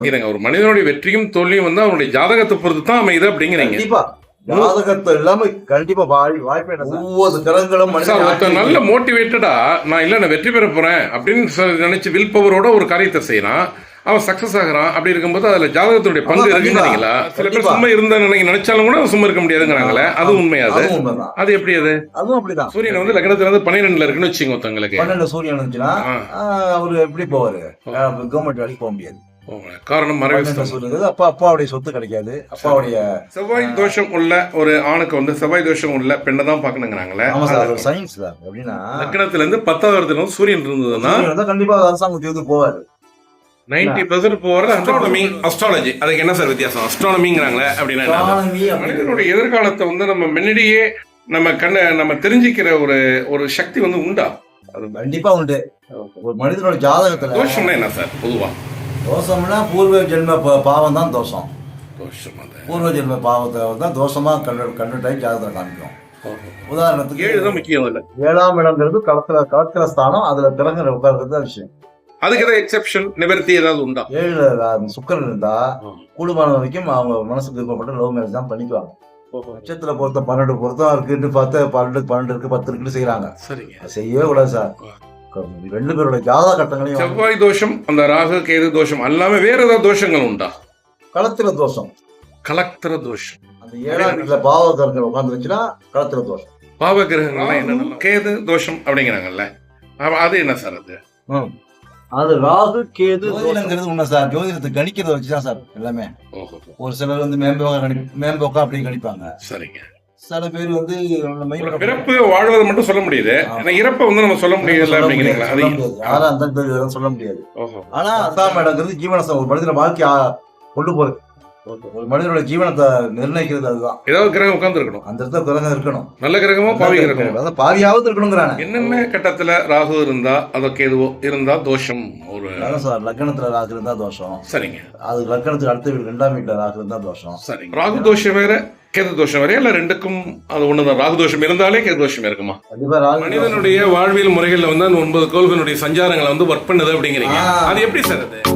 இருங்க ஒரு மனிதனுடைய வெற்றியும் தோல்வியும் வந்து அவனுடைய ஜாதகத்தை பொறுத்து தான் அமையுது அப்படிங்கிறீங்க. கண்டிப்பா. ஜாதகத்தை இல்லாம கண்டிப்பா வாய் வாய்ப்பே இல்லை சார். ஒவ்வொரு கிரகங்களும் ஒருத்தன் நல்ல மோட்டிவேட்டடா நான் இல்ல நான் வெற்றி பெற போறேன் அப்படின்னு நினைச்சு வில் பவரோட ஒரு காரியத்தை செய்யறான் அவன் சக்சஸ் ஆகுறான். அப்படி இருக்கும்போது அதுல ஜாதகத்துடைய பங்கு இருக்குங்கிறீங்களா. சில பேர். சும்மா இருந்தா நினைக்க நினைச்சாலும் கூட சும்மா இருக்க முடியாதுங்கிறாங்களே. அது உண்மையா அது அது எப்படி அது? அதுவும் அப்படிதான். சூரியன் வந்து லக்னத்துல இருந்து பன்னிரெண்டுல இருக்குன்னு வச்சுங்க ஒருத்தங்களுக்கு பன்னெண்டு சூரியன் இருந்துச்சுன்னா அவரு எப்படி போவாரு? கவர்மெண்ட் வேலைக்கு போக முடியாது. காரணம் சூரியன் அப்பா அப்பாவுடைய சொத்து கிடைக்காது. அப்பாவுடைய செவ்வாய் தோஷம் உள்ள ஒரு ஆணுக்கு வந்து செவ்வாய் தோஷம் உள்ள பெண்ணை தான் அது சயின்ஸ் தான். லக்னத்துல இருந்து பத்தாவது இடத்துல வந்து சூரியன் இருந்ததுன்னா கண்டிப்பா அரசாங்க உத்தியோகத்துக்கு போவாரு நைன்டி பெர்சன்ட் போறது அஸ்ட்ரானமி அஸ்ட்ராலஜி அதுக்கு என்ன சார் வித்தியாசம்? அஸ்ட்ரானமிங்கிறாங்களே அப்படின்னா மனிதனுடைய எதிர்காலத்தை வந்து நம்ம முன்னாடியே நம்ம கண்ண நம்ம தெரிஞ்சுக்கிற ஒரு ஒரு சக்தி வந்து உண்டா? அது கண்டிப்பா உண்டு. ஒரு மனிதனோட ஜாதகத்துல தோஷம்னா என்ன சார் பொதுவா? தோஷம்னா பூர்வ ஜென்ம பா- பாவம் தான் தோஷம் பூர்வ ஜென்ம பாவத்தை தான் தோஷமா கண்டு கண்டு டைப் ஜாதகத்துல காமிக்கும். உதாரணத்துக்கு ஏழு தான் முக்கியம் இல்ல ஏழாம் இடங்கிறது களத்துல களத்திர ஸ்தானம் அதுல கிரகங்கள் உட்கார்றது தான் விஷயம். அதுக்கு ஏதாவது எக்ஸெப்ஷன் நிவர்த்தி ஏதாவது உண்டா? ஏழுல ரா- சுக்கிரன் இருந்தா கூடுமான வரைக்கும் அவங்க மனசுக்கு விருப்பப்பட்ட லவ் மேரேஜ் தான் பண்ணிக்குவாங்க. நட்சத்திர பொருத்த பன்னெண்டு பொருத்தம் இருக்குன்னு பார்த்து பன்னெண்டு பன்னெண்டு இருக்கு பத்து இருக்குன்னு செய்யறாங்க சரிங்க. செய்யவே கூடாது சார். ரெண்டு பேரோட ஜாதக கட்டங்களையும் செவ்வாய் தோஷம் அந்த ராகு கேது தோஷம் அல்லாம வேற ஏதாவது தோஷங்கள் உண்டா? களத்திர தோஷம். கலக்திர தோஷம். அந்த ஏழாம் வீட்டுல பாவ கிரகங்கள் உட்காந்துருச்சுன்னா களத்திர தோஷம். பாவ கிரகங்கள்லாம் என்னென்ன கேது தோஷம் அப்படிங்கிறாங்கல்ல. அப்ப அது என்ன சார் அது? அது ராகு கேது ஜோதிடங்கிறது உண்மை சார். ஜோதிடத்தை கணிக்கிறத வச்சுதான் சார் எல்லாமே. ஓஹோ ஒரு சிலர் வந்து மேம்போக்கா கணி மேம்போக்கா அப்படி கணிப்பாங்க. சரிங்க. சில பேர் வந்து பிறப்பு வாழ்வதை மட்டும் சொல்ல முடியுது. ஆனா இறப்பை வந்து நம்ம சொல்ல முடியல அப்படிங்கிறீங்களா? அது யாரா அந்த பேர் சொல்ல முடியாது. ஆனா அசாம் இடங்கிறது ஜீவனசம் ஒரு மனிதன வாழ்க்கை கொண்டு போறது. ஒரு மனிதனோட ஜீவனத்தை நிர்ணயிக்கிறது அதுதான். ஏதாவது கிரகம் உட்கார்ந்து இருக்கணும் அந்த இடத்துல கிரகம் இருக்கணும். நல்ல கிரகமோ பாவி கிரகமோ. அதான் பாதியாவது இருக்கணுங்கிறானே. என்னென்ன கட்டத்துல ராகு இருந்தா அதோ கேதுவோ இருந்தா தோஷம்? ஒரு அதான் சார் லக்னத்துல ராகு இருந்தா தோஷம். சரிங்க. அது லக்னத்துக்கு அடுத்த வீடு ரெண்டாம் வீட்டுல ராகு இருந்தா தோஷம். சரிங்க ராகு தோஷம் வேற கேது தோஷம் வேற இல்ல ரெண்டுக்கும் அது ஒண்ணுதான்? ராகு தோஷம் இருந்தாலே கேது தோஷம் இருக்குமா? மனிதனுடைய வாழ்வியல் முறைகள்ல வந்து அந்த ஒன்பது கோள்களுடைய சஞ்சாரங்களை வந்து ஒர்க் பண்ணுது அப்படிங்கிறீங்க. அது எப்படி சார் அது?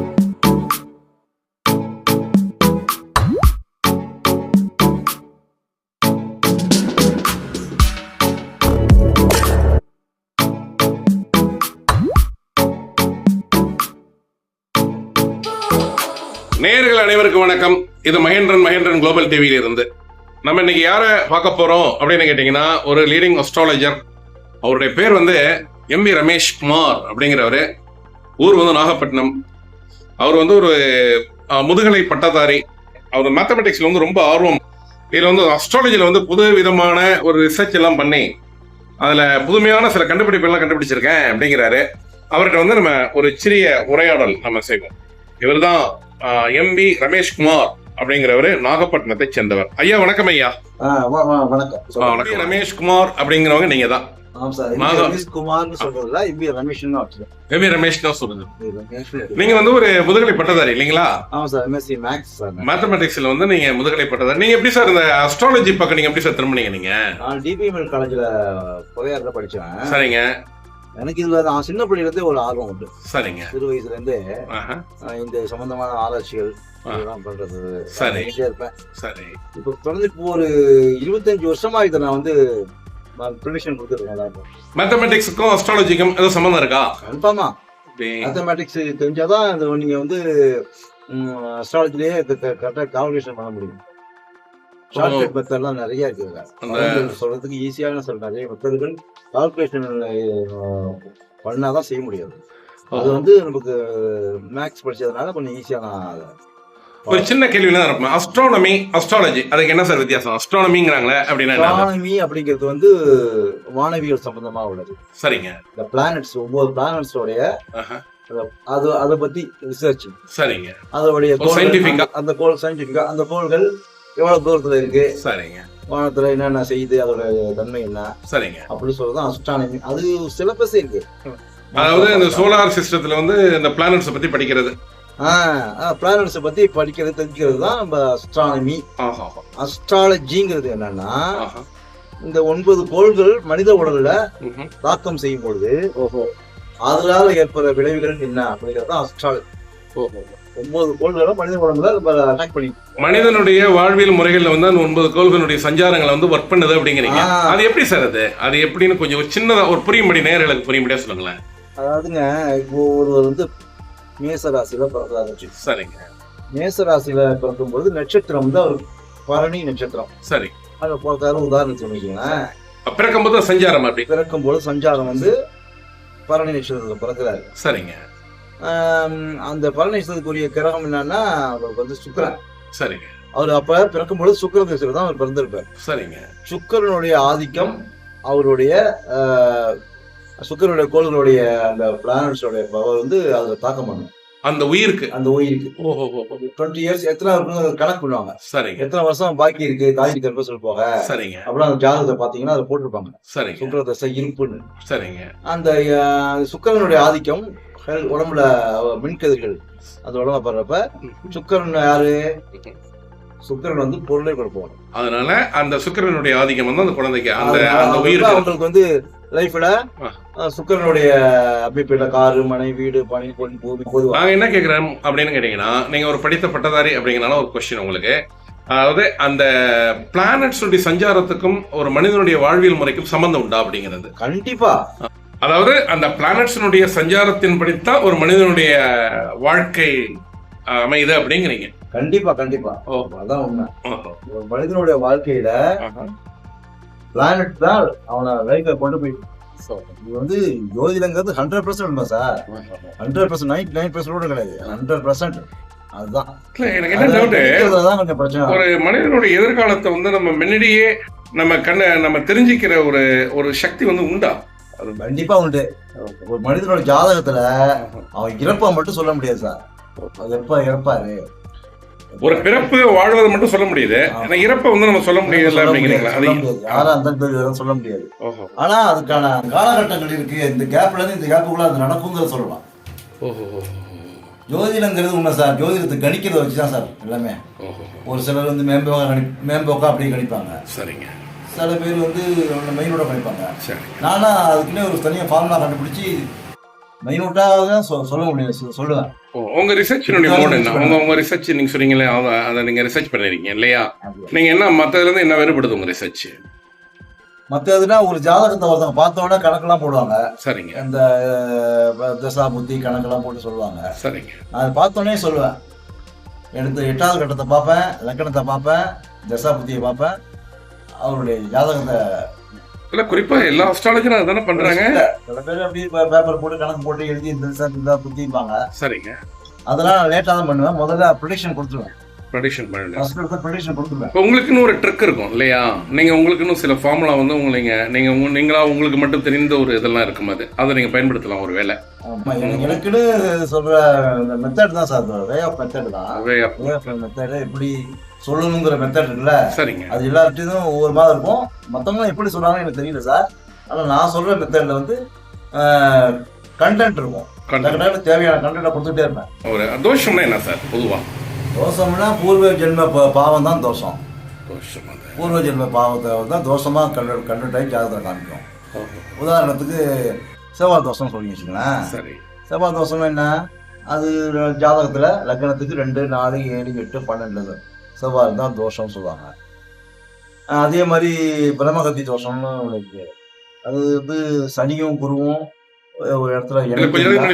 வணக்கம். இது மகேந்திரன் மகேந்திரன் குளோபல் டிவியில இருந்து நம்ம இன்னைக்கு யாரை பார்க்க போறோம் அப்படின்னு கேட்டீங்கன்னா ஒரு லீடிங் அஸ்ட்ராலஜர் அவருடைய பேர் வந்து எம் வி ரமேஷ் குமார் அப்படிங்கிறவர். ஊர் வந்து நாகப்பட்டினம். அவர் வந்து ஒரு முதுகலை பட்டதாரி. அவர் மேத்தமெட்டிக்ஸ்ல வந்து ரொம்ப ஆர்வம். இதில் வந்து அஸ்ட்ராலஜியில் வந்து புது விதமான ஒரு ரிசர்ச் எல்லாம் பண்ணி அதில் புதுமையான சில கண்டுபிடிப்புகள்லாம் கண்டுபிடிச்சிருக்கேன் அப்படிங்கிறாரு. அவர்கிட்ட வந்து நம்ம ஒரு சிறிய உரையாடல் நம்ம செய்வோம். இவர்தான் எம்பி ரமேஷ் குமார் அப்படிங்கிறவர் நாகப்பட்டினத்தை சேர்ந்தவர். ஐயா வணக்கம் ஐயா. வணக்கம். ஆ, வணக்கம். ரமேஷ் குமார் அப்படிங்கிறவங்க நீங்க தான் நீங்க வந்து ஒரு முதுகலை பட்டதாரி இல்லைங்களா? ஆமா சார். MSc maths sir. நான். மேத்தமெட்டிக்ஸ்ல வந்து நீங்க முதுகலை பட்டதாரி. நீங்க எப்படி சார் இந்த அஸ்ட்ராலஜி பக்கம் நீங்க எப்படி சார் திரும்பினீங்க நீங்க? நான் டிபிஎம்எல் காலேஜ்ல படிச்சேன் சரிங்க. எனக்கு இதுல நான் சின்ன பிள்ளையில இருந்தே ஒரு ஆர்வம் உண்டு. சரிங்க. சிறு வயசுல இருந்தே ஆஹா, ஆஹ், இந்த சம்பந்தமான ஆராய்ச்சிகள். இதெல்லாம் பண்றது இருப்பேன். சரி. இப்போ தொடர்ந்து இப்போ ஒரு இருபத்தஞ்சு வருஷமா இதை நான் வந்து ப்ரிமிஷன் கொடுத்துருக்கேன் மேத்தமெட்டிக்ஸுக்கும் அஸ்ட்ராலஜிக்கும் ஏதோ சம்மந்தம் இருக்கா? கன்ஃபார்மா. மேத்தமேட்டிக்ஸ் தெரிஞ்சாதான் நீங்க வந்து அஸ்ட்ராலஜிலேயே கரெக்டாக கால்குலேஷன் பண்ண முடியும். ஷார்ட்கட் மெத்தட்லாம் நிறைய அவங்க சொல்றதுக்கு ஈஸியான சொல் நிறைய மெத்தடுகள் கால்குலேஷன் பண்ணாதான் செய்ய முடியாது. அது வந்து நமக்கு மேக்ஸ் படிச்சதுனால கொஞ்சம் ஈஸியா நான் அதை. ஒரு சின்ன கேள்வி தான் இருப்பேன் அஸ்ட்ரானமி அஸ்ட்ராலஜி அதுக்கு என்ன சார் வித்தியாசம்? அஸ்ட்ரானமிங்கிறாங்களே அப்படின்னா astronomy அப்படிங்கிறது வந்து வானவியல் சம்பந்தமா உள்ளது. சரிங்க. இந்த பிளானட்ஸ் ஒவ்வொரு பிளானட்ஸோடைய அது அதை பத்தி ரிசர்ச் சரிங்க. அதோடைய அந்த கோள் சயின்டிபிக்கா அந்த கோள்கள் எவ்வளவு தூரத்துல இருக்கு? சரிங்க. வானத்துல என்னென்ன செய்யுது? அதோட தன்மை என்ன? சரிங்க. அப்படி சொல்றது அஸ்ட்ரானமி அது சிலபஸ் இருக்கு. அதாவது இந்த சோலார் சிஸ்டத்துல வந்து இந்த பிளானட்ஸ் பத்தி படிக்கிறது. பிளானட்ஸ் பத்தி படிக்கிறது தெரிஞ்சுக்கிறது தான் நம்ம அஸ்ட்ரானமி அஸ்ட்ராலஜிங்கிறது என்னன்னா இந்த ஒன்பது கோள்கள் மனித உடல்ல. தாக்கம் செய்யும் பொழுது ஓஹோ. அதனால ஏற்படுற விளைவுகள் என்ன அப்படிங்கிறது தான் அஸ்ட்ராலஜி ஒன்பது கோள்களை மனித குழந்தை அட்டாக் பண்ணி மனிதனுடைய வாழ்வியல் முறைகள்ல வந்து அந்த ஒன்பது கோள்களுடைய சஞ்சாரங்களை வந்து ஒர்க் பண்ணுது அப்படிங்கிறீங்க. அது எப்படி சார் அது? அது எப்படின்னு கொஞ்சம் ஒரு சின்னதா ஒரு புரியும்படி நேர்களுக்கு புரியும்படியா சொல்லுங்களேன். அதாவதுங்க இப்போ ஒருவர் வந்து மேச ராசியில பிறந்தாரு சரிங்க. மேச ராசியில பிறக்கும்போது நட்சத்திரம் வந்து அவர் பரணி நட்சத்திரம். சரி. அதை பிறக்காரு உதாரணத்துக்கு சொல்லிக்கலாம் பிறக்கும்போது சஞ்சாரம் அப்படி. பிறக்கும்போது சஞ்சாரம் வந்து பரணி நட்சத்திரத்தில் பிறக்கிறாரு. சரிங்க. அந்த பரணி நட்சத்திரத்துக்குரிய கிரகம் என்னன்னா அவருக்கு வந்து சுக்கிரன். சரிங்க. அவர் அப்ப பிறக்கும்போது சுக்கிர திசையில தான் அவர் பிறந்திருப்பார். சரிங்க. சுக்கிரனுடைய ஆதிக்கம் அவருடைய சுக்கிரனுடைய கோள்களுடைய அந்த பிளானட்ஸோடைய பவர் வந்து அதுல தாக்கம் பண்ணும். அந்த உயிருக்கு? அந்த உயிருக்கு. ஓஹோ டுவெண்ட்டி இயர்ஸ் எத்தனை இருக்குன்னு கணக்கு பண்ணுவாங்க? சரிங்க. எத்தனை வருஷம் பாக்கி இருக்கு? தாய் கர்ப்பத்தில் போக. சரிங்க. அப்புறம் அந்த ஜாதகத்தை பாத்தீங்கன்னா அதை போட்டிருப்பாங்க. சரிங்க. சுக்கிர தசை இருப்புன்னு. சரிங்க. அந்த சுக்கிரனுடைய ஆதிக்கம் உடம்புல மின்கதிர்கள். அது உடம்புல படுறப்ப சுக்கிரன் யாரு? சுக்கிரன் வந்து பொருளை கொடுப்போம். அதனால அந்த சுக்கிரனுடைய ஆதிக்கம் வந்து அந்த குழந்தைக்கு அந்த அந்த அவங்களுக்கு உயிருக்கு. அவங்களுக்கு வந்து லைஃப்ல. சுக்கிரனுடைய அமைப்புல காரு மனை வீடு பனி பொன் பூமி பொதுவா நாங்க என்ன கேக்குறோம் அப்படின்னு கேட்டீங்கன்னா நீங்க ஒரு படித்த பட்டதாரி அப்படிங்கறனால ஒரு கொஸ்டின் உங்களுக்கு. அதாவது அந்த பிளானட்ஸுடைய சஞ்சாரத்துக்கும் ஒரு மனிதனுடைய வாழ்வியல் முறைக்கும் சம்பந்தம் உண்டா அப்படிங்கிறது. கண்டிப்பா. அதாவது அந்த பிளானட்ஸினுடைய சஞ்சாரத்தின் படித்தான் ஒரு மனிதனுடைய வாழ்க்கை அமையுது அப்படிங்கிறீங்க. கண்டிப்பா கண்டிப்பா. அதான் உண்மை. ஒரு மனிதனுடைய வாழ்க்கையில. பிளானட் தான் அவனை லைஃபை கொண்டு போய் இது வந்து ஜோதிடங்கிறது ஹண்ட்ரட் பர்சன்ட் உண்மை sir. Hundred percent ninety nine percent கூட கிடையாது. ஹண்ட்ரட் பர்சன்ட் அதுதான். எனக்கு என்ன டவுட் தான் கொஞ்சம் பிரச்சனை ஒரு மனிதனுடைய எதிர்காலத்தை வந்து நம்ம முன்னாடியே நம்ம கண்ண நம்ம தெரிஞ்சுக்கிற ஒரு ஒரு சக்தி வந்து உண்டா? கண்டிப்பா உண்டு. ஒரு மனிதனோட ஜாதகத்துல அவன் இறப்பை மட்டும் சொல்ல முடியாது சார். அது எப்ப இறப்பாரு? ஒரு பிறப்பு வாழ்வதை மட்டும் சொல்ல முடியுது. ஆனா இறப்பை வந்து நம்ம சொல்ல முடியல அப்படிங்கிறீங்களா? முடியாது, முடியாது. யாரா அந்த பேர் சொல்ல முடியாது. ஆனா அதுக்கான காலகட்டங்கள் இருக்கு. இந்த கேப்ல இருந்து இந்த கேப்புக்குள்ள அது நடக்குங்கிறத சொல்லலாம். ஜோதிடங்கிறது உண்மை சார். ஜோதிடத்தை கணிக்கிறத வச்சு தான் சார் எல்லாமே. ஒரு சிலர் வந்து மேம்போக்கா கணி மேம்போக்கா அப்படியே கணிப்பாங்க. சரிங்க. சில பேர் வந்து மெயினோட கணிப்பாங்க சரி. நானா அதுக்குன்னே ஒரு தனியாக ஃபார்முலா கண்டுபிடிச்சி மெயினோட்டாக தான் சொல்ல முடியும் சொல்லுவேன். உங்க ரிசர்ச்சினுடைய மோட் என்ன? உங்க உங்க ரிசர்ச் நீங்க சொன்னீங்களே அதை நீங்க ரிசர்ச் பண்ணிருக்கீங்க இல்லையா? நீங்க என்ன மத்ததுல இருந்து என்ன வேறுபடுது உங்க ரிசர்ச் மற்றதுனா ஒரு ஜாதகத்தை ஒருத்தவங்க பார்த்த உடனே கணக்கெல்லாம் போடுவாங்க. சரிங்க. இந்த தசா புத்தி கணக்கெல்லாம் போட்டு சொல்லுவாங்க. சரிங்க. நான் அதை பார்த்தோன்னே சொல்லுவேன். எடுத்து எட்டாவது கட்டத்தை பார்ப்பேன் லக்கணத்தை பார்ப்பேன் தசா புத்தியை பார்ப்பேன். அவருடைய ஜாதகத்தை இல்ல குறிப்பா எல்லா அஸ்ட்ராலஜரும் அதானே பண்றாங்க? சில பேர் அப்படி பேப்பர் போட்டு கணக்கு போட்டு எழுதி இந்த தசா இந்த சரிங்க. அதெல்லாம் லேட்டாக தான் பண்ணுவேன். முதல்ல ப்ரொடிக்ஷன் கொடுத்துருவேன். ப்ரொடிக்ஷன் எடுத்த ப்ரொடிக்ஷன் கொடுத்துருவேன். இப்போ உங்களுக்குன்னு ஒரு ட்ரிக் இருக்கும் இல்லையா? நீங்க உங்களுக்குன்னு சில ஃபார்முலா வந்து உங்களை நீங்க நீங்களா உங்களுக்கு மட்டும் தெரிந்த ஒரு இதெல்லாம் இருக்கும் அது. அதை நீங்க பயன்படுத்தலாம் ஒரு வேலை எனக்குன்னு சொல்ற மெத்தட் தான் சார் வே ஆஃப் மெத்தட் தான். வே ஆஃப் மெத்தட் எப்படி சொல்லணுங்கிற மெத்தட் இருக்குல்ல? சரிங்க. அது எல்லார்ட்டையும் ஒவ்வொரு மாதிரி இருக்கும். மற்றவங்க எப்படி சொல்றாங்கன்னு எனக்கு தெரியல சார். ஆனால் நான் சொல்ற மெத்தட்ல வந்து கண்டென்ட் இருக்கும். கண்டென்ட் தேவையான கண்டென்ட்டை கொடுத்துட்டே இருப்பேன். ஒரு தோஷம்னா என்ன சார் பொதுவா? தோஷம்னா பூர்வ ஜென்ம பாவம் தான் தோஷம். பூர்வ ஜென்ம பாவத்தை தான் தோஷமா கண்டு கண்டுட்டாய் ஜாதகத்தை காமிக்கும் உதாரணத்துக்கு செவ்வாய் தோஷம் சொல்லி வச்சுக்கலாம் சரி. செவ்வாய் தோஷம் என்ன? அது ஜாதகத்துல லக்னத்துக்கு ரெண்டு நாலு ஏழு எட்டு பன்னெண்டு. செவ்வாய் தான் தோஷம்னு சொல்லுவாங்க. அதே மாதிரி பிரம்மகத்தி தோஷம்னு இருக்கு. அது வந்து சனியும் குருவும் ஒரு இடத்துல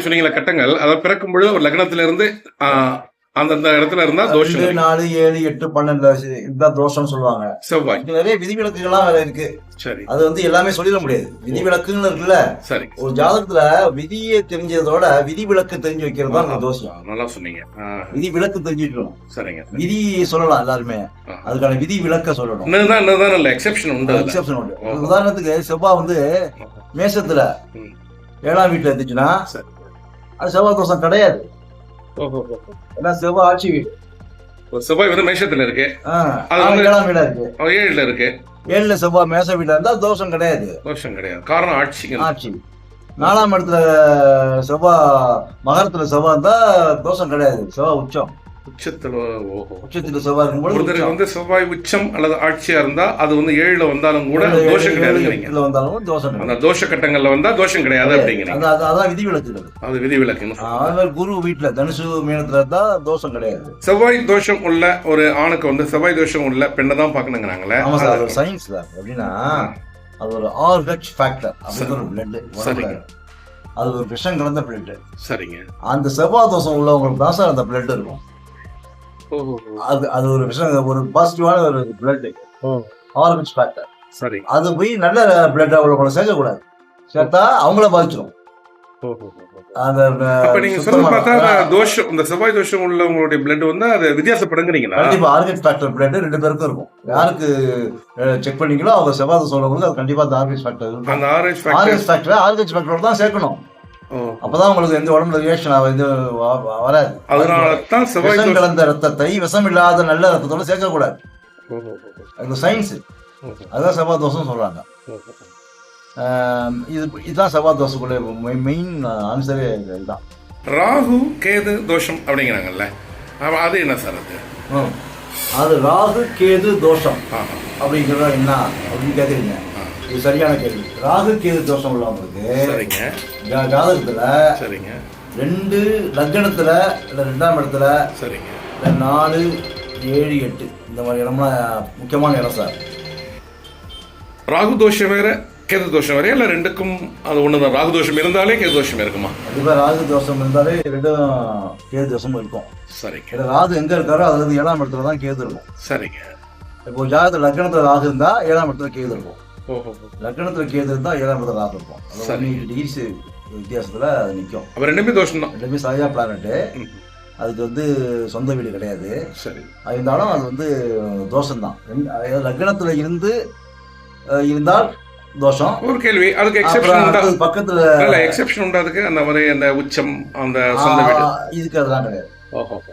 சொன்னீங்களா கட்டங்கள் அதை பிறக்கும் பொழுது ஒரு லக்னத்துல இருந்து ஆஹ், அந்தந்த இடத்துல இருந்தா தோஷம். நாலு ஏழு எட்டு பன்னெண்டு இதுதான் தோஷம்னு சொல்லுவாங்க. செவ்வாய். நிறைய விதிவிலக்குகள்லாம் வேற இருக்கு. சரி. அது வந்து எல்லாமே சொல்லிட முடியாது. விதிவிலக்குன்னு இருக்குல்ல? சரி. ஒரு ஜாதகத்துல விதியை தெரிஞ்சதோட விதிவிலக்கு தெரிஞ்சு வைக்கிறது தான் அந்த தோஷம். நல்லா சொன்னீங்க. விதி விலக்கு தெரிஞ்சுக்கணும். சரிங்க. விதி சொல்லலாம் எல்லாருமே. அதுக்கான விதி விலக்க சொல்லணும் இல்ல எக்ஸெப்ஷன் உண்டு. எக்ஸெப்ஷன் உண்டு. உதாரணத்துக்கு செவ்வாய் வந்து மேசத்துல. ஏழாம் வீட்டுல இருந்துச்சுன்னா. அது செவ்வாய் தோஷம் கிடையாது. ஏன்னா செவ்வாய் ஆட்சி வீடு. செவ்வாய் வந்து மேஷத்துல இருக்கு. அது வந்து- ஏழாம் வீடா இருக்கு. ஏழுல இருக்கு. ஏழுல செவ்வாய் மேச வீட்டுல இருந்தா தோஷம் கிடையாது. தோஷம் கிடையாது. காரணம் ஆட்சிங்க ஆட்சி. நாலாம் இடத்துல செவ்வாய் மகரத்துல செவ்வாய் இருந்தா தோஷம் கிடையாது. செவ்வாய் உச்சம். உச்சத்துல ஓஹோ. உச்சத்துல செவ்வாய் இருக்கும்போது ஒருத்தருக்கு உச்சம். வந்து செவ்வாய் உச்சம் அல்லது ஆட்சியா இருந்தா அது வந்து ஏழுல வந்தாலும் கூட தோஷம் எட்டுல வந்தாலும் தோஷம் கிடையாது. அந்த தோஷ கட்டங்கள்ல வந்தா தோஷம் கிடையாது அப்படிங்கிறீங்க. அது- அது- அதான் விதி விலக்குகள் அது விதி மாதிரி குரு வீட்டுல தனுசு மீனத்துல இருந்தா தோஷம் கிடையாது. செவ்வாய் தோஷம் உள்ள ஒரு ஆணுக்கு வந்து செவ்வாய் தோஷம் உள்ள பெண்ணை தான் பார்க்கணுங்கிறாங்களே. ஆமா சார் சயின்ஸ் தான் எப்படின்னா அது ஒரு ஆர்ஹெச் ஃபேக்டர் அப்படின்னு ஒரு பிளட் சரிங்க. அது ஒரு விஷம் கலந்த பிளட் சரிங்க. அந்த செவ்வாய் தோஷம் உள்ளவங்களுக்கு தான் சார் அந்த பிளட் இருக்கும். அது அது ஒரு விஷம் ஒரு பாசிட்டிவான ஒரு பிளட் ஆர்ஹெச் ஃபேக்டர் சரி. அது போய் நல்ல பிளட் அவ்வளோ சேர்க்கக்கூடாது சேர்த்தா அவங்கள பாதிச்சிடும் தோஷம் இந்த செவ்வாய் தோஷம் உள்ளவங்களுடைய பிளட் வந்து அது வித்தியாசப்படுங்கிறீங்களா? கண்டிப்பா ஆர்கெட் ஃபேக்டர் பிளட் ரெண்டு பேருக்கும் இருக்கும். யாருக்கு செக் பண்ணீங்களோ அவங்க செவ்வாய் தோஷம் உள்ளவங்களுக்கு அது கண்டிப்பா அந்த ஆர்கெட் ஃபேக்டர் அந்த ஆரஞ்ச் ஃபேக்டர் ஆர்கெட் ஃபேக்டர் ஆர்கெட் ஃபேக்டரோட தான் சேர்க்கணும். அப்பதான் உங்களுக்கு எந்த உடம்புல ரியாக்ஷன் இது வராது. அதனால தான் விஷம் கலந்த ரத்தத்தை விஷம் இல்லாத நல்ல ரத்தத்தோட சேர்க்கக்கூடாது. அது சயின்ஸ். அதுதான் செவ்வாய் தோஷம் சொல்றாங்க. இது இதுதான் செவ்வாய் தோசைக்குள்ள மெயின் ஆன்சரே இதுதான். ராகு கேது தோஷம் அப்படிங்கிறாங்கல்ல. அப்ப அது என்ன சார் அது. அது ராகு கேது தோஷம். அப்படிங்கிறத என்ன அப்படின்னு கேட்குறீங்க இது சரியான கேள்வி. ராகு கேது தோஷம் உள்ளவங்களுக்கு சரிங்க. ஜாதகத்துல சரிங்க. ரெண்டு லக்னத்துல இல்ல ரெண்டாம் இடத்துல சரிங்க. இல்ல நாலு ஏழு எட்டு. இந்த மாதிரி இடம்லாம் முக்கியமான இடம் சார். ராகு தோஷம் வேற கேது தோஷம் வேற இல்ல ரெண்டுக்கும் அது ஒண்ணுதான். ராகு தோஷம் இருந்தாலே கேது தோஷம் இருக்குமா? கண்டிப்பா ராகு தோஷம் இருந்தாலே ரெண்டும் கேது தோஷமும் இருக்கும். சரிங்க. ராகு எங்க இருக்காரோ அதுல இருந்து ஏழாம் இடத்துல தான் கேது இருக்கும். சரிங்க. இப்போ ஜாதகத்துல லக்னத்துல ராகு இருந்தா ஏழாம் இடத்துல கேது இருக்கும். லக்னத்துல கேது இருந்தா ஏழாம் இடத்துல ராகு இருக்கும். ஒன்று டிகிரிஸ் வித்தியாசத்துல அது நிற்கும் அப்ப ரெண்டுமே தோஷம் தான் ரெண்டுமே சாயா பிளானட்டு அதுக்கு வந்து சொந்த வீடு கிடையாது. சரி. இருந்தாலும் அது வந்து ரெண்டு- அதாவது லக்னத்துல இருந்து இருந்தால் தோஷம். ஒரு கேள்வி. அதுக்கு எக்ஸெப்ஷன் பக்கத்துல எக்ஸெப்ஷன் உண்டா அதுக்கு? அந்த மாதிரி அந்த உச்சம் அந்த சொந்த வீடு. இதுக்கு அதெல்லாம் கிடையாது.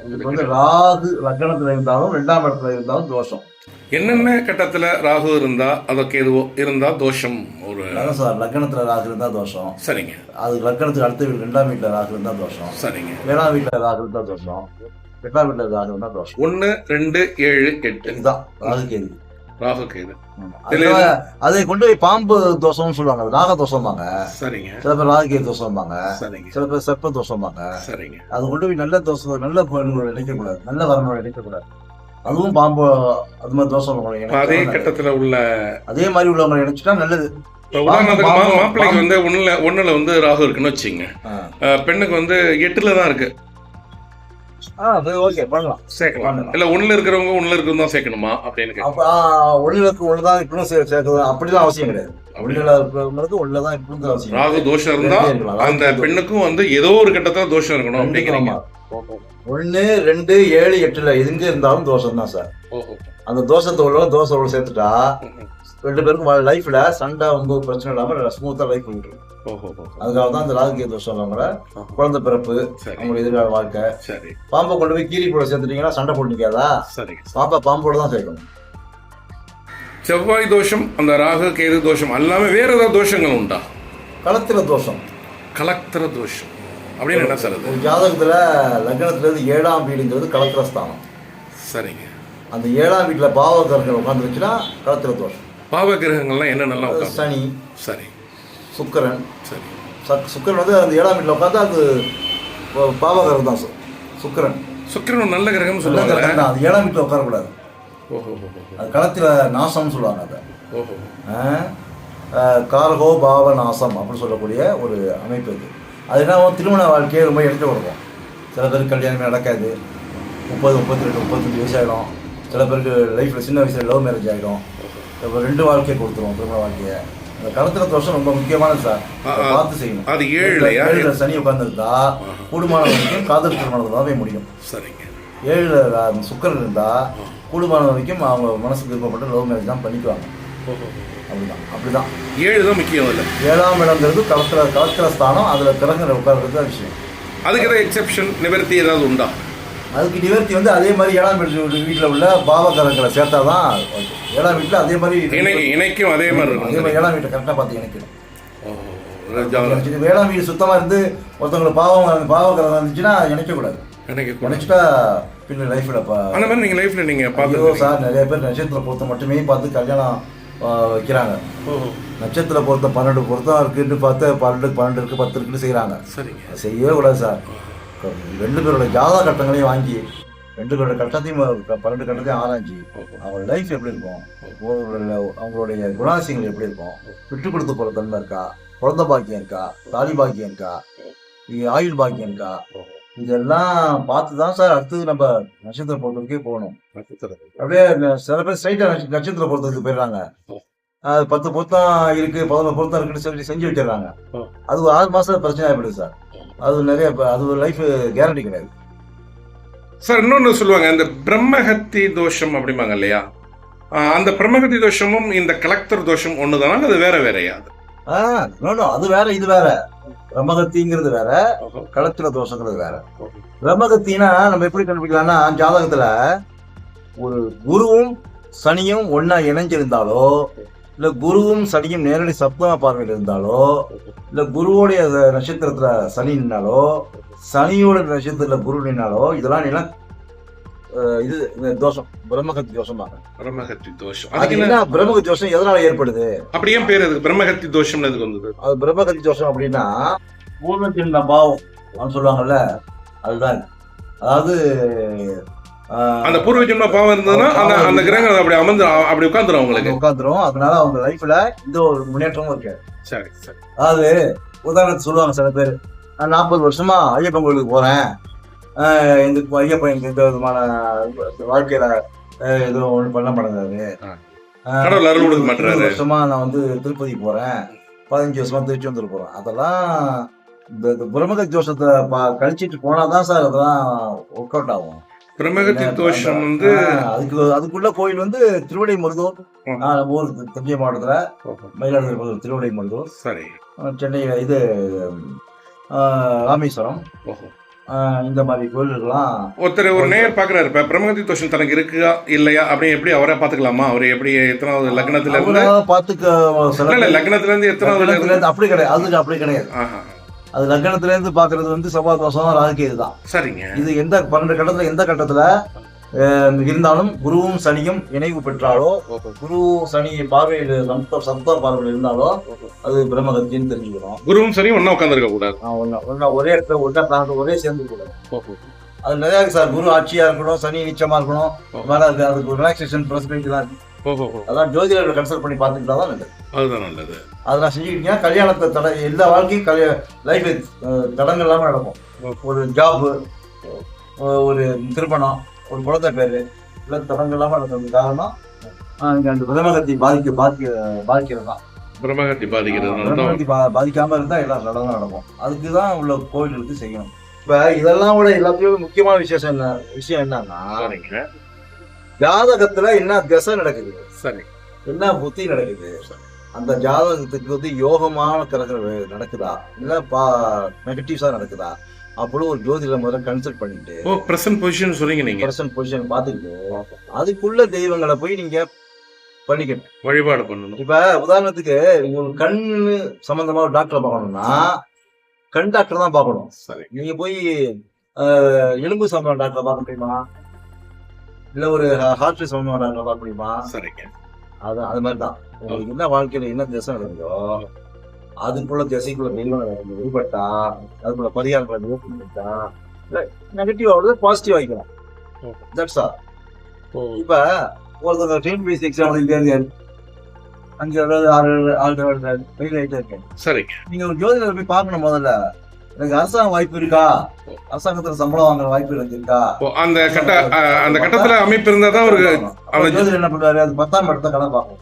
இதுக்கு வந்து ராகு லக்னத்துல இருந்தாலும் ரெண்டாம் இடத்துல இருந்தாலும் தோஷம். என்னென்ன கட்டத்துல ராகு இருந்தா அதோ கேதுவோ இருந்தா தோஷம்? ஒரு அதான் சார் லக்னத்துல ராகு இருந்தா தோஷம். சரிங்க. அது லக்னத்துக்கு அடுத்த வீடு ரெண்டாம் வீட்டுல ராகு இருந்தா தோஷம். சரிங்க. ஏழாம் வீட்டுல ராகு இருந்தா தோஷம். எட்டாம் வீட்டுல ராகு இருந்தா தோஷம். ஒன்னு ரெண்டு ஏழு எட்டு. இதுதான் ராகு கேது. அதை கொண்டு போய் பாம்பு தோஷம்னு சொல்லுவாங்க. நாக தோஷம்பாங்க. சரிங்க. சில பேர் ராகு கேது தோஷம்பாங்க. சரிங்க. சில பேர் சர்ப்ப தோஷம்பாங்க. சரிங்க. அது கொண்டு போய் நல்ல தோஷம் நல்ல பொருள்களை நினைக்கக்கூடாது நல்ல வரணும் நினைக்கக்கூடாது அதுவும் பாம்பு அது மாதிரி இப்ப அதே கட்டத்துல உள்ள அதே மாதிரி உள்ளவங்களை நினைச்சிட்டா நல்லது. உதாரணத்துக்கு மாப்பிள்ளைக்கு வந்து ஒண்ணுல ஒண்ணுல வந்து ராகு இருக்குன்னு வச்சுங்க. பெண்ணுக்கு வந்து எட்டுல தான் இருக்கு. ஓகே பண்ணலாம் சேர்க்கலாம். இல்ல ஒண்ணுல இருக்கிறவங்க ஒண்ணுல இருக்கிறது தான் சேர்க்கணுமா அப்படின்னு அப்ப ஒளிவிளக்கு ஒண்ணுதான் இப்படியும் சே- சேர்க்கணும் அப்படிலாம் அவசியம் கிடையாது ராகு தோஷம் இருந்தா அந்த. பெண்ணுக்கும் வந்து ஏதோ ஒரு கட்டத்துல தோஷம் இருக்கணும் அப்படிங்கிறீங்க. ஒண்ணு ரெண்டு ஏழு எட்டுல எங்க இருந்தாலும் தோஷம் தான் சார். அந்த தோஷத்தை உள்ள தோசை உள்ள சேர்த்துட்டா. ரெண்டு பேருக்கும் லைஃப்ல சண்டை வந்து பிரச்சனை இல்லாம ஸ்மூத்தா லைஃப் ஓஹோ. அதுக்காக தான் அந்த ராகுகே தோஷம் உள்ளவங்கள குழந்தை பிறப்பு சரி. அவங்க எதிர்கால வாழ்க்கை. சரி. பாம்பை கொண்டு போய் கீரி கூட சேர்த்துட்டீங்கன்னா சண்டை போட்டு நிக்காதா? சரி. பாப்பா பாம்போட தான் சேர்க்கணும். செவ்வாய் தோஷம் அந்த ராகு கேது தோஷம் அல்லாம வேற ஏதாவது தோஷங்கள் உண்டா? களத்திர தோஷம். கலத்திர தோஷம். அப்படின்னு என்ன சார் ஜாதகத்துல லக்னத்துல இருந்து ஏழாம் வீடுங்கிறது களத்திர ஸ்தானம். சரிங்க. அந்த ஏழாம் வீட்டுல பாவகர்கள் உட்காந்துருச்சுன்னா களத்திர தோஷம். பாவ கிரகங்கள்லாம் என்னென்னலாம் உட்காந்து சனி. சரி. சுக்கிரன். சரி. சக்- சுக்கிரன் வந்து அந்த ஏழாம் வீட்டுல உட்காந்து அது ப- பாவகரம் தான் சு- சுக்கிரன். சுக்கிரன் நல்ல கிரகம் நல்ல சொல்லுவாங்க கிரகம் தான். அது ஏழாம் வீட்டுல உட்காரக்கூடாது. ஓஹோ அது களத்திர நாசம்னு சொல்லுவாங்க அதை. ஓஹோ ஆஹ், ஆஹ், காரகோ பாவ நாசம் அப்படின்னு சொல்லக்கூடிய ஒரு அமைப்பு இது அது என்ன ஆகும்? திருமண வாழ்க்கையை ரொம்ப எடுத்து கொடுக்கும் சில பேருக்கு கல்யாணமே நடக்காது. முப்பது முப்பத்தி ரெண்டு முப்பத்தஞ்சு வயசு ஆகிடும் சில பேருக்கு லைஃப்பில் சின்ன வயசுல லவ் மேரேஜ் ஆகிடும் இப்போ ரெண்டு வாழ்க்கையை கொடுத்துருவோம் திருமண வாழ்க்கையை. அந்த களத்திர தோஷம் ரொம்ப முக்கியமானது சார். பார்த்து செய்யணும். அது ஏழுலையா ஏழுல சனி உட்காந்துருந்தா கூடுமான வரைக்கும் காதல் போய் முடியும். சரிங்க. ஏழுல ரா- சுக்கிரன் இருந்தா கூடுமான வரைக்கும் அவங்க மனசுக்கு விருப்பப்பட்டு லவ் மேரேஜ் தான் பண்ணிக்குவாங்க. அப்படிதான். அப்படிதான். ஏழு தான் முக்கியம் இல்லை ஏழாம் இடங்கிறது களத்திர களத்திர ஸ்தானம் அதுல கிரகங்கள் உட்கார்றது தான் விஷயம். அதுக்கு எக்ஸெப்ஷன் நிவர்த்தி ஏதாவது உண்டா? அதுக்கு நிவர்த்தி வந்து அதே மாதிரி ஏழாம் வீட்டு வீட்டில் உள்ள பாவகரங்களை சேர்த்தாதான் okay. ஏழாம் வீட்டில் அதே மாதிரி இணை இணைக்கும் அதே மாதிரி அதே மாதிரி ஏழாம் வீட்டை கரெக்டாக பார்த்து இது வேளாண் வீடு சுத்தமா இருந்து ஒருத்தவங்களுக்கு பாவம் பாவகரம் இருந்துச்சுன்னா இணைக்கக்கூடாது. இணைக்க இணைச்சிட்டா பின்ன லைஃப்ல அந்த மாதிரி நீங்க லைஃப்ல நீங்க பார்த்து சார் நிறைய பேர் நட்சத்திர பொருத்தம் மட்டுமே பார்த்து கல்யாணம் வைக்கிறாங்க. நட்சத்திர பொருத்தம் பன்னெண்டு பொருத்தம் இருக்குன்னு பார்த்து பன்னெண்டு பன்னெண்டு இருக்கு பத்து இருக்குன்னு செய்கிறாங்க சரிங்க. அது செய்யவே கூடாது சார். ரெண்டு பேரோட ஜாதக கட்டங்களையும் வாங்கி ரெண்டு பேரோட கட்டத்தையும் பன்னெண்டு கட்டத்தையும் ஆராய்ச்சி அவங்க லைஃப் எப்படி இருக்கும்? அவங்களோட அவங்களுடைய குணாசியங்கள் எப்படி இருக்கும்? விட்டு கொடுத்து போகிற தன்மை இருக்கா? குழந்தை பாக்கியம் இருக்கா? தாலி பாக்கியம் இருக்கா? ஆயுள் பாக்கியம் இருக்கா? இதெல்லாம் பார்த்து தான் சார் அடுத்தது நம்ம நட்சத்திர பொருத்தத்துக்கே போகணும். அப்படியே சில பேர் ஸ்ட்ரைட்டா நட்சத்திர பொருத்தத்துக்கு போயிடுறாங்க. பத்து பொருத்தம் இருக்கு பதினொரு பொருத்தம் இருக்குன்னு சொல்லி செஞ்சு வச்சிடுறாங்க. அது ஒரு ஆறு மாசம் பிரச்சனை ஆயிடுது சார். அது நிறைய அது ஒரு லைஃப் கேரண்டி கிடையாது. சார் இன்னொன்னு சொல்லுவாங்க இந்த பிரம்மஹத்தி தோஷம் அப்படிம்பாங்க இல்லையா? அந்த பிரம்மஹத்தி தோஷமும் இந்த கலெக்டர் தோஷம் ஒண்ணுதானா? அது வேற வேறையா அது? அது வேற இது வேற. பிரம்மகத்திங்கிறது வேற களத்திர தோஷங்கிறது வேற. பிரம்மகத்தினா நம்ம எப்படி கண்டுபிடிக்கலாம்னா ஜாதகத்துல ஒரு குருவும் சனியும் ஒண்ணா இணைஞ்சிருந்தாலோ இல்ல குருவும் சனியும் நேரடி சப்தம பார்வையில் இருந்தாலோ இல்ல குருவோடைய நட்சத்திரத்துல சனி நின்னாலோ சனியோட நட்சத்திரத்துல குரு நின்னாலோ இதெல்லாம் அஹ், இது தோஷம். பிரம்மகத்தி தோஷம் பிரம்மஹத்தி தோஷம். அது என்ன பிரம்மகத்தி தோஷம்? எதனால ஏற்படுது? அப்படி ஏன் பேர் அதுக்கு பிரம்மஹத்தி தோஷம்னு அதுக்கு வந்தது? அது பிரம்மகத்தி தோஷம் அப்படின்னா பூர்வத்தின் பாவம் சொல்லுவாங்கல்ல அதுதான். அதாவது அந்த பூர்வ ஜென்ம பாவம் இருந்ததுன்னா அந்த அந்த கிரகங்கள் அப்படி அமர்ந்து அப்படி உட்காந்துரும் அவங்களுக்கு. உட்காந்துரும் அதனால அவங்க லைஃப்ல இந்த ஒரு முன்னேற்றமும் இருக்கு. சரி சரி. அதாவது உதாரணத்துக்கு சொல்லுவாங்க சில பேர் நான் நாற்பது வருஷமா ஐயப்பன் கோயிலுக்கு போறேன். இந்த ஐயப்பன் எனக்கு எந்த விதமான வாழ்க்கையில எதுவும் ஒன்றும் பண்ண மாட்டேங்கிறாரு. இருபது மாட்டாரு வருஷமா நான் வந்து திருப்பதி போறேன். பதினஞ்சு வருஷமா திருச்சி வந்துட்டு போறேன். அதெல்லாம் இந்த பிரம்மக ஜோஷத்தை கழிச்சிட்டு போனாதான் சார் அதெல்லாம் ஒர்க் அவுட் ஆகும். பிரம்மஹத்தி தோஷம் வந்து அதுக்கு அதுக்குள்ள கோயில் வந்து திருவடை மருதூர் ஊர் தஞ்சை மாவட்டத்துல மயிலாடுதுறை திருவடை மருதூர் சரி சென்னை இது ராமேஸ்வரம். இந்த மாதிரி கோயில்கள்லாம் ஒருத்தர் ஒரு நேயர் பாக்குறாரு இப்ப பிரம்மஹத்தி தோஷம் தனக்கு இருக்கா இல்லையா? அப்படின்னு எப்படி அவரே பாத்துக்கலாமா? அவர் எப்படி எத்தனாவது லக்னத்துல இருந்து? பார்த்துக்க லக்னத்துல இருந்து இருந்து அப்படி கிடையாது. அது அப்படி கிடையாது. அது லக்னத்துல இருந்து பாக்குறது வந்து செவ்வாய் தோஷம் ராகுகேது தான். சரிங்க. இது எந்த பன்னெண்டு கட்டத்துல எந்த கட்டத்துல இருந்தாலும் குருவும் சனியும் இணைவு பெற்றாலோ குரு சனி பார்வையில் சப்த பார்வையில் இருந்தாலோ அது பிரம்மகத்தின்னு தெரிஞ்சுக்கிறோம் குருவும் சரி ஒன்னா உட்காந்துருக்க கூடாது. ஒண்ணா ஒரே இடத்துல ஒன்றா பிளானட் ஒரே சேர்ந்து கூட. அது நிறைய சார். குரு ஆட்சியா இருக்கணும் சனி நீச்சமா இருக்கணும். மாதிரி அதுக்கு ரிலாக்ஸேஷன் ப்ரெசிபிலிட்டிலாம் இருக்கு. அதான் ஜோதிடர்களை கன்சல்ட் பண்ணி பார்த்துக்கிட்டா தான் நல்லது. அதுதான் நல்லது. அதை நான் செஞ்சுக்கிட்டீங்கன்னா கல்யாணத்தை தடை எல்லா வாழ்க்கையும் கல்யா லைஃப் தடங்கள் இல்லாமல் நடக்கும். ஒரு ஜாப் ஒரு திருமணம் ஒரு குழந்தை பேரு இல்லை தடங்கள் இல்லாமல் நடக்கிறது காரணம் அந்த பிரமகத்தை பாதிக்க பாதிக்க பாதிக்கிறது தான். பிரம்மகத்தி பா பாதிக்காம இருந்தா எல்லாம் நல்லதாக நடக்கும். அதுக்கு தான் உள்ள கோயில்களுக்கு செய்யணும். இப்ப இதெல்லாம் விட எல்லாத்தையும் முக்கியமான விசேஷம் என்ன விஷயம் என்னன்னா ஜாதகத்துல என்ன திசை நடக்குது? சரி. என்ன புத்தி நடக்குது? அந்த ஜாதகத்துக்கு வந்து யோகமான கிரகங்கள் நடக்குதா? இல்ல பா நெகட்டிவ்ஸா நடக்குதா? அப்படி ஒரு ஜோதிடர் முதல்ல கன்சல்ட் பண்ணிட்டு ஓ பிரசன்ட் பொசிஷன் சொல்றீங்க நீங்க. பர்சன் பொசிஷன் பார்த்துக்கிட்டு அதுக்குள்ள தெய்வங்களை போய் நீங்க பண்ணிக்கணும். வழிபாடு பண்ணணும். இப்ப உதாரணத்துக்கு ஒரு கண்ணு சம்பந்தமா ஒரு டாக்டரை பார்க்கணும்னா கண் டாக்டர் தான் பார்க்கணும். சரி. நீங்க போய் எலும்பு சம்பந்தம் டாக்டரை பார்க்க முடியுமா? இல்ல ஒரு ஹார்ட் சம்பந்தமா டாக்டரை பார்க்க முடியுமா சரிங்க அது அது மாதிரி தான் உங்களுக்கு என்ன வாழ்க்கையில என்ன திசை நடக்குதோ அதுக்குள்ள திசைக்குள்ள தெய்வம் வெளிப்பட்டா அதுக்குள்ள பரிகாரங்களை நிறுத்திட்டா நெகட்டிவ் ஆகுறது பாசிட்டிவ் ஆகிக்கலாம் தட்ஸ் ஆல் இப்ப ஒருத்தங்க ட்ரெயின் பேஸ் எக்ஸாம் எழுதியாரு அஞ்சு ஆறு ஆறு ஆறு ஆகிட்டே இருக்கேன். சரிங்க. நீங்க ஒரு ஜோதிடரை போய் பார்க்கணும் முதல்ல. எனக்கு அரசாங்க வாய்ப்பு இருக்கா? அரசாங்கத்துல சம்பளம் வாங்குற வாய்ப்பு எனக்கு இருக்கா? அந்த கட்ட அந்த கட்டத்துல அமைப்பு இருந்தா தான் ஒரு என்ன பண்ணுவாரு? அது பத்தாம் இடத்த கணக்கு பார்க்கும்.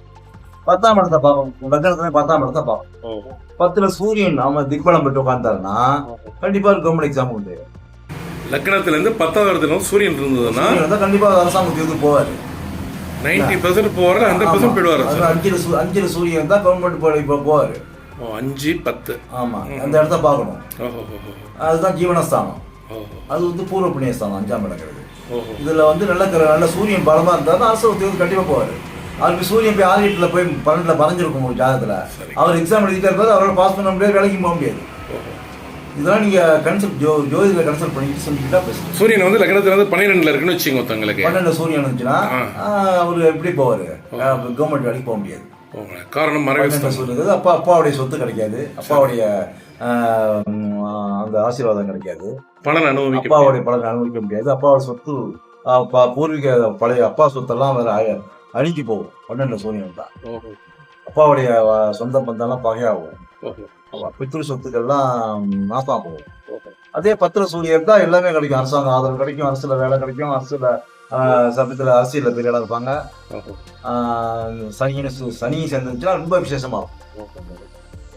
பத்தாம் இடத்த பார்க்கும். லக்னத்துல பத்தாம் இடத்த பார்க்கும். பத்துல சூரியன் அவன் திக்பலம் பெற்று உட்கார்ந்தாருன்னா கண்டிப்பா கவர்மெண்ட் எக்ஸாம் உண்டு. லக்னத்துல இருந்து பத்தாவது இடத்துல சூரியன் இருந்ததுன்னா கண்டிப்பா அரசாங்க உத்தியோகத்துக்கு போவாரு. நைன்டி பெர்சன்ட் போவாரு? ஹண்ட்ரட் பெர்சன்ட் போயிடுவாரு அது சார்? அஞ்சுல சூ- அஞ்சுல சூரியன் தான் கவர்மெண்ட் போய் இப்போ போவாரு. அஞ்சு பத்து. ஆமா அந்த இடத்த பார்க்கணும். அதுதான் ஜீவனஸ்தானம். அது வந்து பூர்வ புண்ணியஸ்தானம் அஞ்சாம் இடங்கிறது இதுல வந்து நல்ல நல்ல சூரியன் பலமா இருந்தா அரசு உத்தியோகம் கண்டிப்பா போவாரு. அவருக்கு சூரியன் போய் ஆறு எட்டுல போய் பன்னெண்டுல பறஞ்சிருக்கும் ஒரு ஜாதகத்துல. அவர் எக்ஸாம் எழுதிட்டே இருப்பாரு அவரால் பாஸ் பண்ண முடியாது வேலைக்கு போக முடியாது. இதெல்லாம் நீங்க கன்சல்ட் ஜோ ஜோதிட கன்சல்ட் பண்ணிட்டு செஞ்சுக்கிட்டா பெஸ்ட் சூரியன் வந்து லக்னத்துல இருந்து பன்னிரெண்டுல இருக்குன்னு வச்சுங்க ஒருத்தவங்களுக்கு. பன்னெண்டு சூரியன் இருந்துச்சுன்னா. அவர் எப்படி போவாரு? கவர்மெண்ட் வேலைக்கு போக முடியாது. காரணம் மறைவு இருக்குது அப்பா அப்பாவுடைய சொத்து கிடைக்காது. அப்பாவுடைய அந்த ஆசீர்வாதம் கிடைக்காது. பலன் அனுபவிக்க அப்பாவுடைய பலன் அனுபவிக்க முடியாது. அப்பாவோட சொத்து ஆஹ், ப- பூர்வீக பழைய அப்பா சொத்தெல்லாம் வேற அழி- அழிஞ்சு போகும். பன்னெண்டு சூரியன் தான். அப்பாவுடைய சொந்த பந்தம்லாம் பகையாகும். பித்ரு சொத்துக்கள்லாம் நாசம் போகும். அதே பத்திர சூரியன் தான் எல்லாமே கிடைக்கும். அரசாங்க ஆதரவு கிடைக்கும் அரசுல வேலை கிடைக்கும் அரசுல சமயத்துல அரசியல்ல பெரிய ஆளா இருப்பாங்க. ஓஹோ, ஆஹ், சனின்னு சு- சனி சேர்ந்துச்சுன்னா ரொம்ப விசேஷமா இருக்கும்.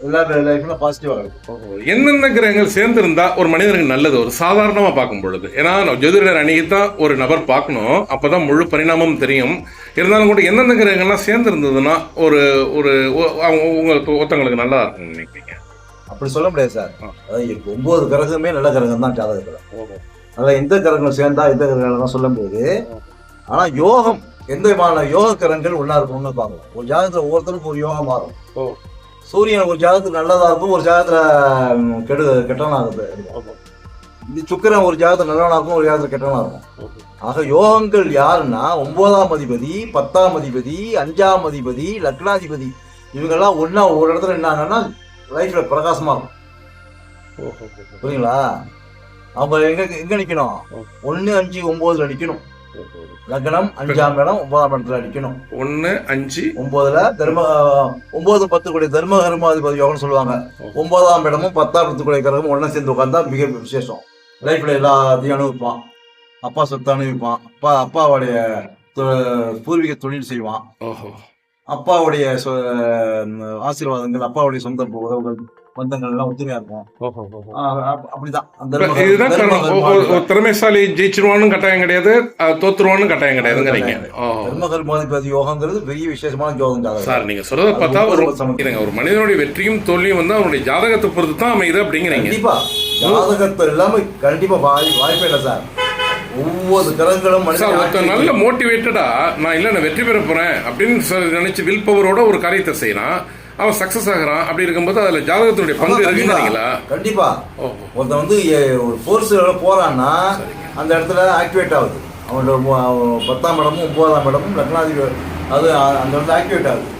எல்லா லைஃப்ல இருக்கும். என்னென்ன கிரகங்கள் சேர்ந்திருந்தா ஒரு மனிதனுக்கு நல்லது? ஒரு சாதாரணமா பார்க்கும் பொழுது. ஏன்னா ஜோதிடர் அணியத்தான் ஒரு நபர் பார்க்கணும். அப்பதான் முழு பரிணாமம் தெரியும். இருந்தாலும் கூட எந்தெந்த கிரகங்கள்லாம் சேர்ந்திருந்ததுன்னா ஒரு ஒரு உங்களுக்கு ஒருத்தவங்களுக்கு நல்லா இருக்கும் நினைக்கிறீங்க. அப்படி சொல்ல முடியாது சார். ஒன்பது கிரகமே நல்ல கிரகம் தான் ஓஹோ. அதான் எந்த கிரகங்கள் சேர்ந்தா எந்த கிரகங்கள் சொல்ல முடியாது ஆனா யோகம் எந்த விதமான யோக கிரகங்கள் ஒண்ணா இருக்கணும்னு பார்க்கலாம் ஒரு ஜாதகத்துல ஒவ்வொருத்தருக்கும் ஒரு யோகம் மாறும். சூரியன் ஒரு ஜாதகத்துல நல்லதா இருக்கும் ஒரு ஜாதகத்துல கெடு கெட்டவனா இருக்கும். இது சுக்கிரன் ஒரு ஜாதகத்துல நல்லவனா இருக்கும் ஒரு ஜாதகத்துல கெட்டவனா இருக்கும். ஆக யோகங்கள் யாருன்னா ஒன்பதாம் அதிபதி பத்தாம் அதிபதி அஞ்சாம் அதிபதி லக்னாதிபதி இவங்கெல்லாம் ஒண்ணா ஒரு இடத்துல என்னாங்கன்னா லைஃப்ல பிரகாசமா இருக்கும். புரியுங்களா அவங்க எங்க எங்க நிக்கணும். ஒண்ணு அஞ்சு ஒன்பதுல நிக்கணும். லக்னம் அஞ்சாம் இடம் ஒன்பதாம் இடத்துல நிக்கணும். ஒண்ணு அஞ்சு. ஒன்பதுல தர்ம ஒன்பது பத்து கூடிய தர்ம கர்மாதிபதி யோகம்னு சொல்லுவாங்க. ஒன்பதாம் இடமும் பத்தாம் இடத்துக்குடைய கிரகமும் ஒண்ணா சேர்ந்து உட்காந்தா மிக விசேஷம். லைஃப்ல எல்லாத்தையும் அனுபவிப்பான். அப்பா சொத்து அனுபவிப்பான். அப்பா அப்பாவுடைய பூர்வீக தொழில் செய்வான். அப்பாவுடைய ஆசீர்வாதங்கள் அப்பாவுடைய சொந்த உறவுகள் ஒத்துமையா இருக்கும். அப்படிதான். இதுதான் திறமைசாலி ஜெயிச்சிருவான்னு கட்டாயம் கிடையாது. அஹ் தோத்துருவான்னு கட்டாயம் கிடையாதுங்கிறீங்க ஓ தர்ம கர்மாதிபதி யோகங்கிறது பெரிய விசேஷமான யோகம் சார் நீங்க சொல்றத பார்த்தா ஒரு ஒரு மனிதனுடைய வெற்றியும் தோல்வியும் வந்து அவனுடைய ஜாதகத்தை பொறுத்து தான் அமையுது அப்படிங்கிறீங்க. கண்டிப்பா. ஜாதகத்தை இல்லாம கண்டிப்பா வாய் வாய்ப்பே இல்லை சார். ஒவ்வொரு கிரகங்களும் ஒருத்தன் நல்ல மோட்டிவேட்டடா நான் இல்ல நான் வெற்றி பெற போறேன் அப்படின்னு சொல்லி நினைச்சு வில் பவரோட ஒரு காரியத்தை செய்யறான். அவன் சக்சஸ் ஆகுறான் அப்படி இருக்கும்போது அதுல ஜாதகத்தினுடைய பங்கு அதான் கண்டிப்பா. இருக்குங்கிறீங்களா கண்டிப்பா. ஓஹோ ஒருத்தன் வந்து ஒரு ஃபோர்ஸ் போறான்னா அந்த இடத்துல ஆக்டிவேட் ஆகுது. அவனோட பத்தாம் இடமும் ஒன்பதாம் இடமும் லக்னாதிபதி அது அந்த இடத்துல ஆக்டிவேட் ஆகுது.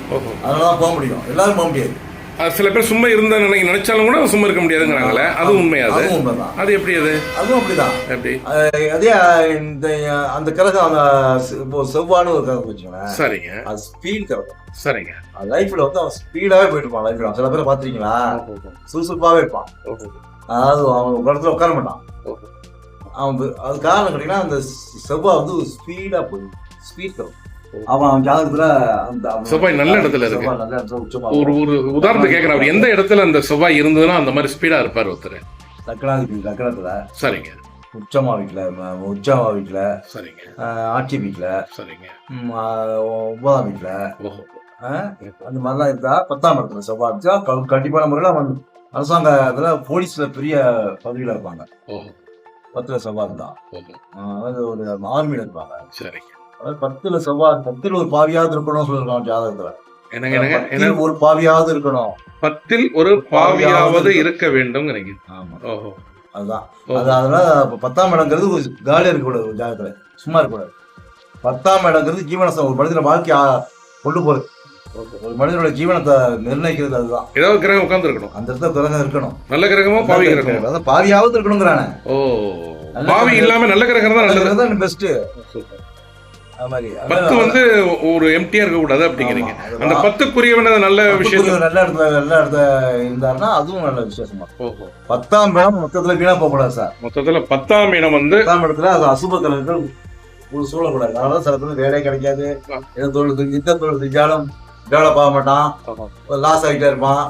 அதனால தான் போக முடியும். எல்லாரும் போக முடியாது. சில பேர் சும்மா இருந்த நினை நினைச்சாலும் கூட சும்மா இருக்க முடியாதுங்கிறாங்களே. அது உண்மையா அது. அது எப்படி அது? அதுவும் அப்படிதான். எப்படி? அதே இந்த அந்த கிரகம் அந்த இப்போ செவ்வான்னு ஒரு கிரகம் வச்சுக்கோங்களேன். சரிங்க. அது ஸ்பீட் கிரகம். சரிங்க. லைஃப்ல வந்து அவன் ஸ்பீடாவே போயிட்டு இருப்பான் லைஃப்ல சில பேரை பாத்திருக்கீங்களா சுறுசுறுப்பாவே இருப்பான். அதாவது அவன் ஒரு இடத்துல உட்கார மாட்டான். அவன் அது காரணம் கேட்டீங்கன்னா அந்த செ- செவ்வாய் வந்து ஸ்பீடா போய் ஸ்பீட் கிரகம். அவன் அவன் ஜாதகத்துல அந்த செவ்வாய் நல்ல இடத்துல இருக்கு. நல்ல இடத்துல உச்சமா ஒரு ஒரு உதாரணத்துக்கு கேட்கறேன் அவர் எந்த இடத்துல அந்த செவ்வாய் இருந்ததுன்னா அந்த மாதிரி ஸ்பீடா இருப்பார் ஒருத்தர். லக்னாதிபதி லக்னத்துல சரிங்க. உச்சமா வீட்டுல உச்சமா வீட்டுல சரிங்க. ஆட்சி வீட்டுல சரிங்க. ஒன்பதாம் வீட்டுல அந்த மாதிரிலாம் இருந்தா பத்தாம் இடத்துல செவ்வாய் இருந்துச்சா கண்டிப்பான முறையில் அவன் அரசாங்கத்துல போலீஸ்ல பெரிய பதவியில இருப்பாங்க. பத்துல செவ்வாய் அஹ், அதாவது ஒரு ஆர்மியில இருப்பாங்க. சரிங்க. பத்துல செவ்வாய் பத்தில் ஒரு பாவியாவது இருக்கணும்னு சொல்லிருக்கான் ஜாதகத்துல. பத்தில் ஒரு பாவியாவது இருக்கணும். பத்தில் ஒரு பாவியாவது இருக்க ஆமா. ஓஹோ. அதுதான். அது அதனால பத்தாம் இடங்கிறது ஒரு காலியா இருக்கக்கூடாது ஒரு ஜாதகத்துல. சும்மா இருக்கக்கூடாது. பத்தாம் இடங்கிறது ஜீவன ஒரு மனிதன வாழ்க்கைய கொண்டு போறது. ஒரு மனிதனோட ஜீவனத்தை நிர்ணயிக்கிறது அதுதான். ஏதாவது கிரகம் உட்கார்ந்து இருக்கணும் அந்த இடத்துல கிரகம் இருக்கணும். நல்ல கிரகமோ பாவி கிரகமோ. அதான் பாவியாவது இருக்கணுங்கிறானே. ஓ. நல்ல பாவி. இல்லாம நல்ல கிரகம் தான் நல்லது. தான் பெஸ்ட் பத்து வந்து ஒரு எம்டியா இருக்க கூடாது அப்படிங்கிறீங்க. அந்த பத்துக்குரியவன நல்ல விஷயம் நல்ல இடத்துல நல்ல இடத்துல இருந்தாருன்னா அதுவும் நல்ல விசேஷமா. பத்தாம் இடம் மொத்தத்துல வீணா போக கூடாது சார். மொத்தத்துல பத்தாம் இடம் வந்து பத்தாம் இடத்துல அது அசுப கலர்கள் ஒரு சூழக்கூடாது. அதனால சில பேர் வேலையே கிடைக்காது. எந்த தொழில் செஞ்சு எந்த தொழில் செஞ்சாலும் வேலை பார்க்க மாட்டான். லாஸ் ஆகிட்டே இருப்பான்.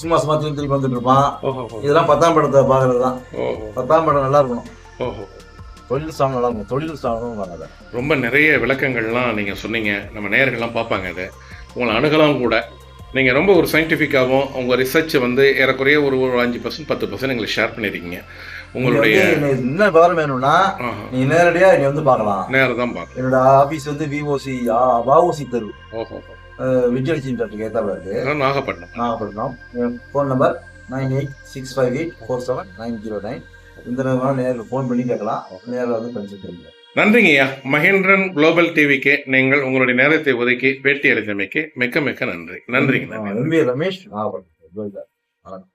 சும்மா சும்மா திரும்பி திரும்பி வந்துட்டு இருப்பான். இதெல்லாம் பத்தாம் இடத்தை பார்க்கறது தான் பத்தாம் இடம் நல்லா இருக்கணும். தொழில் இருக்கும் தொழில் ஸ்தானம் வராது. ரொம்ப நிறைய விளக்கங்கள்லாம் நீங்க சொன்னீங்க. நம்ம நேயர்கள்லாம் பார்ப்பாங்க அதை உங்களை அணுகலாம் கூட. நீங்க ரொம்ப ஒரு சயின்டிஃபிக்காகவும் உங்க ரிசர்ச் வந்து ஏறக்குறைய ஒரு ஒரு அஞ்சு பர்சன்ட் பத்து பர்சன்ட் எங்களுக்கு ஷேர் பண்ணியிருக்கீங்க. உங்களுடைய என்ன விவரம் வேணும்னா நீ நேரடியா நீ வந்து பார்க்கலாம். நேரம் தான் பார்க்கணும் என்னோட ஆபீஸ் வந்து விஓசி வாஓசி தெரு. ஓஹோ. விஜயலட்சுமி டாக்டருக்கு ஏத்தாப்புல இருக்கு Nagapattinam. Nagapattinam. Phone number nine eight six five eight four seven nine zero nine. இந்த நேரம் நேரில் ஃபோன் பண்ணி கேட்கலாம். நேரில் வந்து கன்சல்ட் பண்ணிக்கலாம் நன்றிங்கய்யா. மகேந்திரன் குளோபல் டிவிக்கு நீங்கள் உங்களுடைய நேரத்தை ஒதுக்கி பேட்டி அளித்தமைக்கு மிக்க மிக்க நன்றி. நன்றிங்க நன்றி. ரமேஷ் நாகப்பட்டினம்